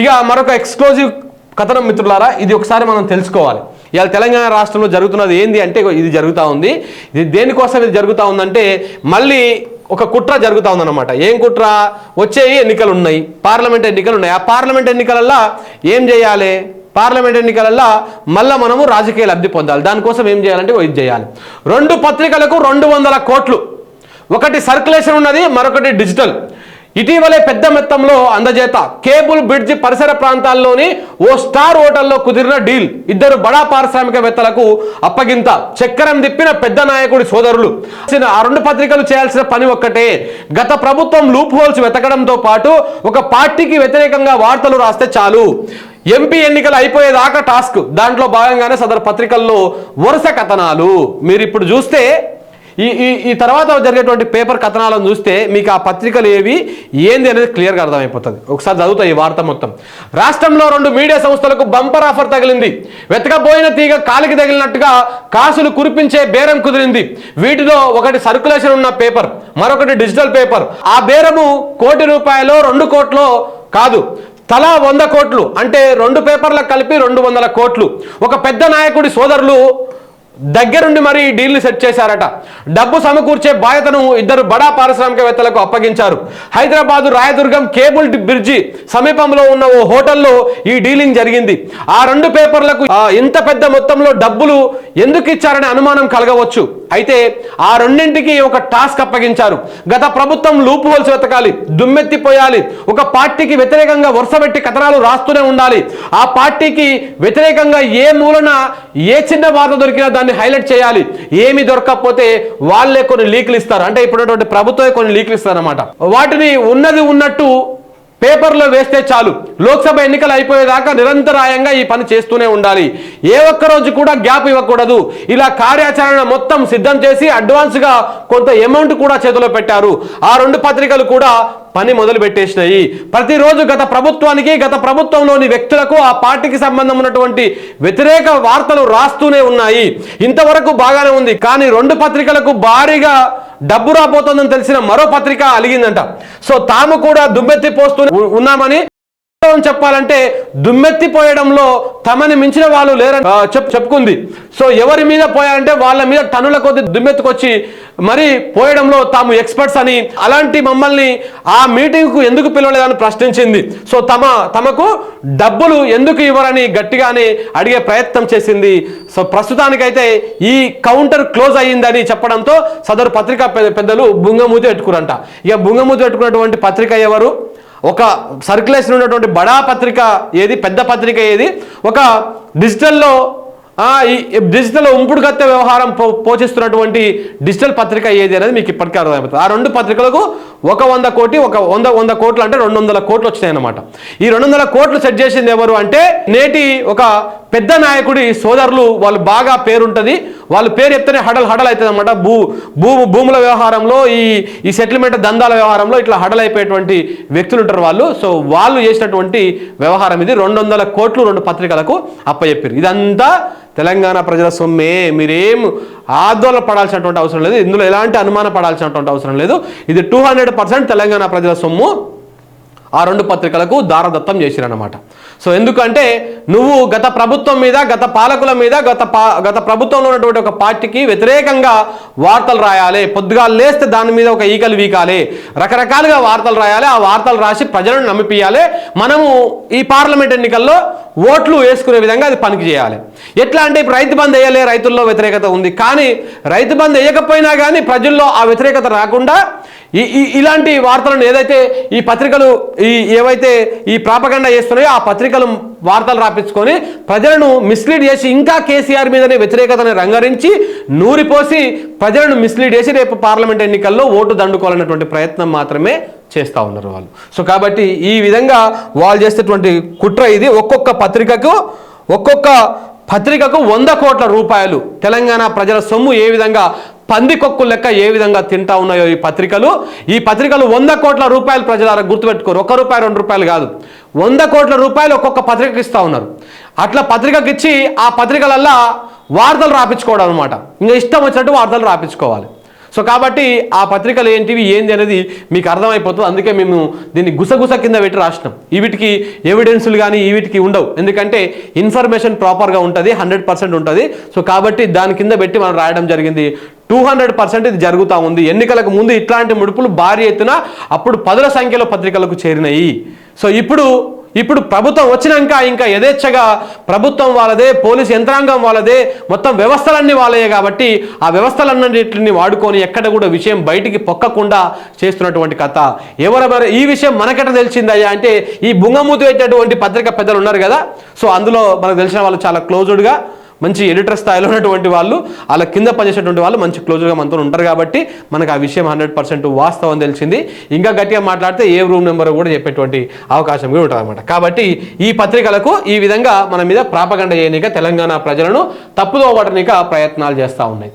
ఇక మరొక ఎక్స్క్లూజివ్ కథనం మిత్రులారా ఇది ఒకసారి మనం తెలుసుకోవాలి. ఇవాళ తెలంగాణ రాష్ట్రంలో జరుగుతున్నది ఏంది అంటే ఇది జరుగుతూ ఉంది. ఇది దేనికోసం ఇది జరుగుతూ ఉందంటే మళ్ళీ ఒక కుట్ర జరుగుతూ ఉందన్నమాట. ఏం కుట్ర? వచ్చే ఎన్నికలు ఉన్నాయి పార్లమెంట్ ఎన్నికలు ఉన్నాయి ఆ పార్లమెంట్ ఎన్నికలల్లో ఏం చేయాలి? పార్లమెంట్ ఎన్నికలల్లో మళ్ళీ మనము రాజకీయ లబ్ధి పొందాలి. దానికోసం ఏం చేయాలంటే ఇది చేయాలి. రెండు పత్రికలకు రెండు వందల కోట్లు. ఒకటి సర్క్యులేషన్ ఉన్నది మరొకటి డిజిటల్. ఇటీవలే పెద్ద మొత్తంలో అందజేత కేబుల్ బ్రిడ్జ్ పరిసర ప్రాంతాల్లోని ఓ స్టార్ హోటల్లో కుదిరిన డీల్. ఇద్దరు బడా పారిశ్రామికవేత్తలకు అప్పగింత. చక్కెరం తిప్పిన పెద్ద నాయకుడి సోదరులు. ఆ రెండు పత్రికలు చేయాల్సిన పని ఒక్కటే. గత ప్రభుత్వం లూప్ హోల్స్ వెతకడంతో పాటు ఒక పార్టీకి వ్యతిరేకంగా వార్తలు రాస్తే చాలు. ఎంపీ ఎన్నికలు అయిపోయేదాకా టాస్క్. దాంట్లో భాగంగానే సదరు పత్రికల్లో వరుస కథనాలు. మీరు ఇప్పుడు చూస్తే ఈ ఈ ఈ తర్వాత జరిగేటువంటి పేపర్ కథనాలను చూస్తే మీకు ఆ పత్రికలు ఏవి ఏంది అనేది క్లియర్గా అర్థమైపోతుంది. ఒకసారి చదువుతా ఈ వార్త మొత్తం. రాష్ట్రంలో రెండు మీడియా సంస్థలకు బంపర్ ఆఫర్ తగిలింది. వెతకపోయిన తీగ కాలికి తగిలినట్టుగా కాసులు కురిపించే బేరం కుదిరింది. వీటిలో ఒకటి సర్కులేషన్ ఉన్న పేపర్ మరొకటి డిజిటల్ పేపర్. ఆ బేరము కోటి రూపాయలు రెండు కోట్లు కాదు. తలా వంద కోట్లు అంటే రెండు పేపర్లకు కలిపి రెండు వందల కోట్లు. ఒక పెద్ద నాయకుడి సోదరులు దగ్గరుండి మరి డీల్ని సెట్ చేశారట. డబ్బు సమకూర్చే బాధ్యతను ఇద్దరు బడా పారిశ్రామికవేత్తలకు అప్పగించారు. హైదరాబాదు రాయదుర్గం కేబుల్ బ్రిడ్జి సమీపంలో ఉన్న ఓ హోటల్లో ఈ డీలింగ్ జరిగింది. ఆ రెండు పేపర్లకు ఇంత పెద్ద మొత్తంలో డబ్బులు ఎందుకు ఇచ్చారనే అనుమానం కలగవచ్చు. అయితే ఆ రెండింటికి ఒక టాస్క్ అప్పగించారు. గత ప్రభుత్వం లూపు హోల్స్ వెతకాలి దుమ్మెత్తిపోయాలి ఒక పార్టీకి వ్యతిరేకంగా వరుసపెట్టి కథనాలు రాస్తూనే ఉండాలి. ఆ పార్టీకి వ్యతిరేకంగా ఏ మూలన ఏ చిన్న వార్త దొరికినా దాన్ని హైలైట్ చేయాలి. ఏమి దొరకకపోతే వాళ్ళే కొన్ని లీకులు ఇస్తారు. అంటే ఇప్పుడున్నటువంటి ప్రభుత్వమే కొన్ని లీకులు ఇస్తారు అనమాట వాటిని ఉన్నది ఉన్నట్టు పేపర్లో వేస్తే చాలు. లోక్సభ ఎన్నికలు అయిపోయేదాకా నిరంతరాయంగా ఈ పని చేస్తూనే ఉండాలి. ఏ ఒక్క రోజు కూడా గ్యాప్ ఇవ్వకూడదు. ఇలా కార్యాచరణ మొత్తం సిద్ధం చేసి అడ్వాన్స్గా కొంత అమౌంట్ కూడా చేతిలో పెట్టారు. ఆ రెండు పత్రికలు కూడా పని మొదలు పెట్టేసినాయి ప్రతిరోజు గత ప్రభుత్వానికి గత ప్రభుత్వంలోని వ్యక్తులకు ఆ పార్టీకి సంబంధం ఉన్నటువంటి వ్యతిరేక వార్తలు రాస్తూనే ఉన్నాయి. ఇంతవరకు బాగానే ఉంది. కానీ రెండు పత్రికలకు భారీగా డబ్బు రాబోతోందని తెలిసిన మరో పత్రిక అలిగిందంట. సో తాము కూడా దుమ్మెత్తి పోస్తూ ఉన్నామని చెప్పాలంటే దుమ్మెత్తి పోయడంలో తమని మించిన వాళ్ళు లేరని చెప్ చెప్పుకుంది. సో ఎవరి మీద పోయారంటే వాళ్ళ మీద టన్నుల కొద్ది దుమ్మెత్తుకొచ్చి మరి పోయడంలో తాము ఎక్స్పర్ట్స్ అని అలాంటి మమ్మల్ని ఆ మీటింగ్కు ఎందుకు పిలవలేదని ప్రశ్నించింది. సో తమ తమకు డబ్బులు ఎందుకు ఇవ్వరని గట్టిగానే అడిగే ప్రయత్నం చేసింది. సో ప్రస్తుతానికైతే ఈ కౌంటర్ క్లోజ్ అయ్యిందని చెప్పడంతో సదరు పత్రికా పెద్దలు బుంగమూతి పెట్టుకురంట. ఇక బుంగమూతి పెట్టుకున్నటువంటి పత్రిక ఎవరు? ఒక సర్క్యులేషన్ ఉన్నటువంటి బడా పత్రిక ఏది? పెద్ద పత్రిక ఏది? ఒక డిజిటల్లో డిజిటల్ ఉంపుడుగత్త వ్యవహారం పో పోషిస్తున్నటువంటి డిజిటల్ పత్రిక ఏది అనేది మీకు ఇప్పటికే అర్థమైపోతుంది. ఆ రెండు పత్రికలకు ఒక వంద కోటి ఒక వంద వంద కోట్లు అంటే రెండు వందల కోట్లు వచ్చినాయి అన్నమాట ఈ రెండు వందల కోట్లు సెట్ చేసింది ఎవరు అంటే నేటి ఒక పెద్ద నాయకుడి సోదరులు వాళ్ళు బాగా పేరుంటుంది. వాళ్ళు పేరు ఎత్తనే హడల్ హడల్ అవుతుంది అనమాట భూ భూ భూముల వ్యవహారంలో ఈ ఈ సెటిల్మెంట్ దందాల వ్యవహారంలో ఇట్లా హడల్ అయిపోయేటువంటి వ్యక్తులు ఉంటారు వాళ్ళు. సో వాళ్ళు చేసినటువంటి వ్యవహారం ఇది. రెండు వందల కోట్లు రెండు పత్రికలకు అప్పచెప్పారు ఇదంతా తెలంగాణ ప్రజల సొమ్మే. మీరేం ఆందోళన పడాల్సినటువంటి అవసరం లేదు. ఇందులో ఎలాంటి అనుమాన పడాల్సినటువంటి అవసరం లేదు. ఇది టూ హండ్రెడ్ పర్సెంట్ తెలంగాణ ప్రజల సొమ్ము. ఆ రెండు పత్రికలకు దారదత్తం చేసిరన్నమాట. సో ఎందుకంటే నువ్వు గత ప్రభుత్వం మీద గత పాలకుల మీద గత పా గత ప్రభుత్వంలో ఉన్నటువంటి ఒక పార్టీకి వ్యతిరేకంగా వార్తలు రాయాలి పొద్దుగా లేస్తే దాని మీద ఒక ఈకలు వీకాలి రకరకాలుగా వార్తలు రాయాలి ఆ వార్తలు రాసి ప్రజలను నమ్మిపియాలి మనము ఈ పార్లమెంట్ ఎన్నికల్లో ఓట్లు వేసుకునే విధంగా అది పనికి చేయాలి. ఎట్లా అంటే ఇప్పుడు రైతు బంద్ వేయలే రైతుల్లో వ్యతిరేకత ఉంది. కానీ రైతు బంద్ వేయకపోయినా కానీ ప్రజల్లో ఆ వ్యతిరేకత రాకుండా ఈ ఇలాంటి వార్తలను ఏదైతే ఈ పత్రికలు ఈ ఏవైతే ఈ ప్రాపగండ చేస్తున్నాయో ఆ పత్రికలు వార్తలు రాపించుకొని ప్రజలను మిస్లీడ్ చేసి ఇంకా కేసీఆర్ మీదనే వ్యతిరేకతను రంగరించి నూరిపోసి ప్రజలను మిస్లీడ్ చేసి రేపు పార్లమెంట్ ఎన్నికల్లో ఓటు దండుకోవాలన్నటువంటి ప్రయత్నం మాత్రమే చేస్తూ ఉన్నారు వాళ్ళు. సో కాబట్టి ఈ విధంగా వాళ్ళు చేసేటువంటి కుట్ర ఇది. ఒక్కొక్క పత్రికకు ఒక్కొక్క పత్రికకు వంద కోట్ల రూపాయలు. తెలంగాణ ప్రజల సొమ్ము ఏ విధంగా పందికొక్కు లెక్క ఏ విధంగా తింటా ఉన్నాయో ఈ పత్రికలు? ఈ పత్రికలు వంద కోట్ల రూపాయలు ప్రజలారా గుర్తుపెట్టుకోరు. ఒక రూపాయి రెండు రూపాయలు కాదు. వంద కోట్ల రూపాయలు ఒక్కొక్క పత్రికకి ఇస్తూ ఉన్నారు. అట్లా పత్రికకి ఇచ్చి ఆ పత్రికలల్లా వార్తలు రాపించుకోవడం అనమాట ఇంకా ఇష్టం వచ్చినట్టు వార్తలు రాపించుకోవాలి. సో కాబట్టి ఆ పత్రికలు ఏంటివి ఏంది అనేది మీకు అర్థమైపోతుంది. అందుకే మేము దీన్ని గుసగుస కింద పెట్టి రాసినాం. వీటికి ఎవిడెన్సులు కానీ ఈ వీటికి ఉండవు. ఎందుకంటే ఇన్ఫర్మేషన్ ప్రాపర్గా ఉంటుంది హండ్రెడ్ పర్సెంట్ ఉంటుంది. సో కాబట్టి దాని కింద పెట్టి మనం రాయడం జరిగింది. టూ హండ్రెడ్ పర్సెంట్ ఇది జరుగుతూ ఉంది. ఎన్నికలకు ముందు ఇట్లాంటి ముడుపులు భారీ ఎత్తున అప్పుడు పదుల సంఖ్యలో పత్రికలకు చేరినాయి. సో ఇప్పుడు ఇప్పుడు ప్రభుత్వం వచ్చినాక ఇంకా యథేచ్ఛగా ప్రభుత్వం వాళ్ళదే పోలీస్ యంత్రాంగం వాళ్ళదే మొత్తం వ్యవస్థలన్నీ వాళ్ళయే కాబట్టి ఆ వ్యవస్థలన్నింటిని వాడుకొని ఎక్కడ కూడా విషయం బయటికి పొక్కకుండా చేస్తున్నటువంటి కథ. ఎవరెవరు ఈ విషయం మనకెట తెలిసిందయ్యా అంటే ఈ బుంగమూతి పెట్టేటువంటి పత్రిక పెద్దలు ఉన్నారు కదా? సో అందులో మనకు తెలిసిన వాళ్ళు చాలా క్లోజ్డ్గా మంచి ఎడిటర్ స్థాయిలో ఉన్నటువంటి వాళ్ళు అలా కింద పనిచేసేటువంటి వాళ్ళు మంచి క్లోజ్గా మనతో ఉంటారు కాబట్టి మనకు ఆ విషయం హండ్రెడ్ పర్సెంట్ వాస్తవం తెలిసింది. ఇంకా గట్టిగా మాట్లాడితే ఏ రూమ్ నెంబర్ కూడా చెప్పేటువంటి అవకాశం కూడా ఉంటుందన్నమాట కాబట్టి ఈ పత్రికలకు ఈ విధంగా మన మీద ప్రాపగండ చేయనిక తెలంగాణ ప్రజలను తప్పుదో పట్టనిక ప్రయత్నాలు చేస్తూ ఉన్నాయి.